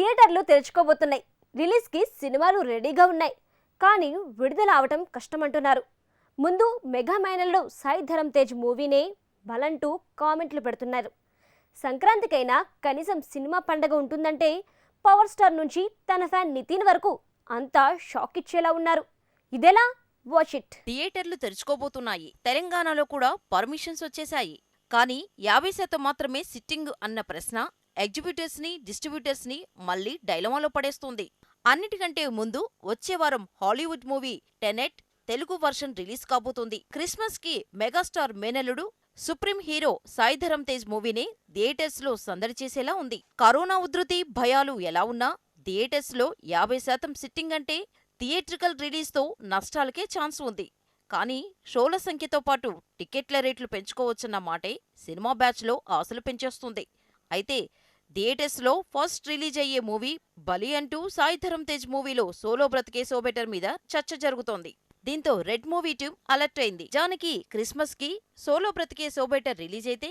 థియేటర్లు తెరుచుకోబోతున్నాయి. రిలీజ్కి సినిమాలు రెడీగా ఉన్నాయి. కానీ విడుదల అవటం కష్టమంటున్నారు. ముందు మెగా మైనల్లో సాయి ధరమ్ తేజ్ మూవీనే బలంటూ కామెంట్లు పెడుతున్నారు. సంక్రాంతికైనా కనీసం సినిమా పండగ ఉంటుందంటే పవర్ స్టార్ నుంచి తన ఫ్యాన్ నితిన్ వరకు అంతా షాక్ ఇచ్చేలా ఉన్నారు. ఇదెలా? Watch it. థియేటర్లు తెరుచుకోబోతున్నాయి. తెలంగాణలో కూడా పర్మిషన్స్ వచ్చేశాయి. కానీ యాభై శాతం మాత్రమే సిట్టింగ్ అన్న ప్రశ్న ఎగ్జిబ్యూటర్స్ని డిస్ట్రిబ్యూటర్స్ని మళ్ళీ డైలమాలో పడేస్తుంది. అన్నిటికంటే ముందు వచ్చే వారం Hollywood movie Tenet Telugu version release కాబోతుంది. క్రిస్మస్కి మెగాస్టార్ మేనలుడు సుప్రీం హీరో సాయిధరం తేజ్ మూవీని థియేటర్స్లో సందడి చేసేలా ఉంది. కరోనా ఉధృతి భయాలు ఎలా ఉన్నా థియేటర్స్లో యాభై శాతం సిట్టింగ్ అంటే థియేట్రికల్ రిలీజ్తో నష్టాలకే ఛాన్స్ ఉంది. కానీ షోల సంఖ్యతో పాటు టికెట్ల రేట్లు పెంచుకోవచ్చన్న మాటే సినిమా బ్యాచ్లో ఆశలు పెంచేస్తుంది. అయితే థియేటర్స్లో ఫస్ట్ రిలీజ్ అయ్యే మూవీ బలి అంటూ సాయిధరం తేజ్ మూవీలో సోలో బ్రతికే సోబెటర్ మీద చర్చ జరుగుతోంది. దీంతో రెడ్ మూవీ టీం అలర్ట్ అయింది. జానకి క్రిస్మస్కి సోలో బ్రతికే సోబెటర్ రిలీజ్ అయితే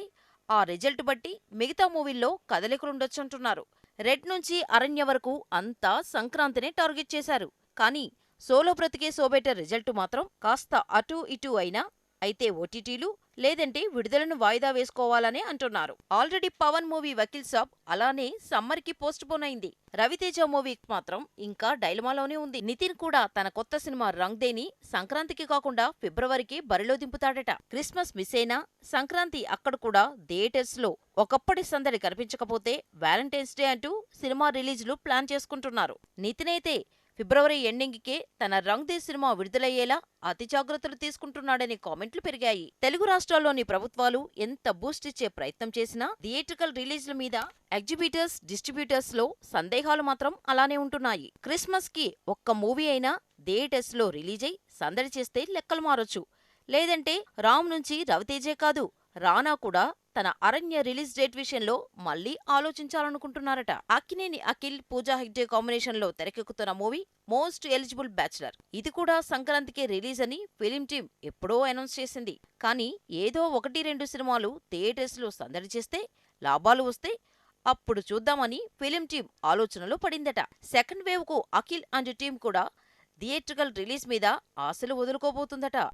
ఆ రిజల్ట్ బట్టి మిగతా మూవీల్లో కదలికలుండొచ్చంటున్నారు. రెడ్ నుంచి అరణ్య వరకు అంతా సంక్రాంతినే టార్గెట్ చేశారు. కానీ సోలో బ్రతికే సోబెటర్ రిజల్ట్ మాత్రం కాస్త అటూ ఇటూ అయినా అయితే ఓటీటీలు లేదంటే విడుదలను వాయిదా వేసుకోవాలనే అంటున్నారు. ఆల్రెడీ పవన్ మూవీ వకీల్ సాబ్ అలానే సమ్మర్కి పోస్ట్ పోన్ అయింది. రవితేజ మూవీ మాత్రం ఇంకా డైలమాలోనే ఉంది. నితిన్ కూడా తన కొత్త సినిమా రంగ్ దేని సంక్రాంతికి కాకుండా ఫిబ్రవరికి బరిలో దింపుతాడట. క్రిస్మస్ మిస్ అయినా సంక్రాంతి అక్కడ కూడా థియేటర్స్లో ఒకప్పటి సందడి కనిపించకపోతే వ్యాలంటైన్స్ డే అంటూ సినిమా రిలీజ్లు ప్లాన్ చేసుకుంటున్నారు. నితిన్ అయితే ఫిబ్రవరి ఎండింగ్కే తన రంగ్ దే సినిమా విడుదలయ్యేలా అతి జాగ్రత్తలు తీసుకుంటున్నాడనే కామెంట్లు పెరిగాయి. తెలుగు రాష్ట్రాల్లోని ప్రభుత్వాలు ఎంత బూస్ట్ ఇచ్చే ప్రయత్నం చేసినా థియేట్రికల్ రిలీజ్ల మీద ఎగ్జిబిటర్స్ డిస్ట్రిబ్యూటర్స్లో సందేహాలు మాత్రం అలానే ఉంటున్నాయి. క్రిస్మస్కి ఒక్క మూవీ అయినా థియేటర్స్లో రిలీజ్ అయి సందడి చేస్తే లెక్కలు మారొచ్చు. లేదంటే రామ్ నుంచి రవితేజే కాదు రానా కూడా తన అరణ్య రిలీజ్ డేట్ విషయంలో మళ్ళీ ఆలోచించాలనుకుంటున్నారట. అక్కినేని అఖిల్ పూజా హెగ్డే కాంబినేషన్లో తెరకెక్కుతున్న మూవీ మోస్ట్ ఎలిజిబుల్ బ్యాచులర్. ఇది కూడా సంక్రాంతికే రిలీజ్ అని ఫిలిం టీం ఎప్పుడో అనౌన్స్ చేసింది. కానీ ఏదో ఒకటి రెండు సినిమాలు థియేటర్స్లో సందడి చేస్తే లాభాలు వస్తే అప్పుడు చూద్దామని ఫిలిం టీం ఆలోచనలో పడిందట. సెకండ్ వేవ్కు అఖిల్ అండ్ టీం కూడా థియేట్రికల్ రిలీజ్ మీద ఆశలు వదులుకోబోతుందట.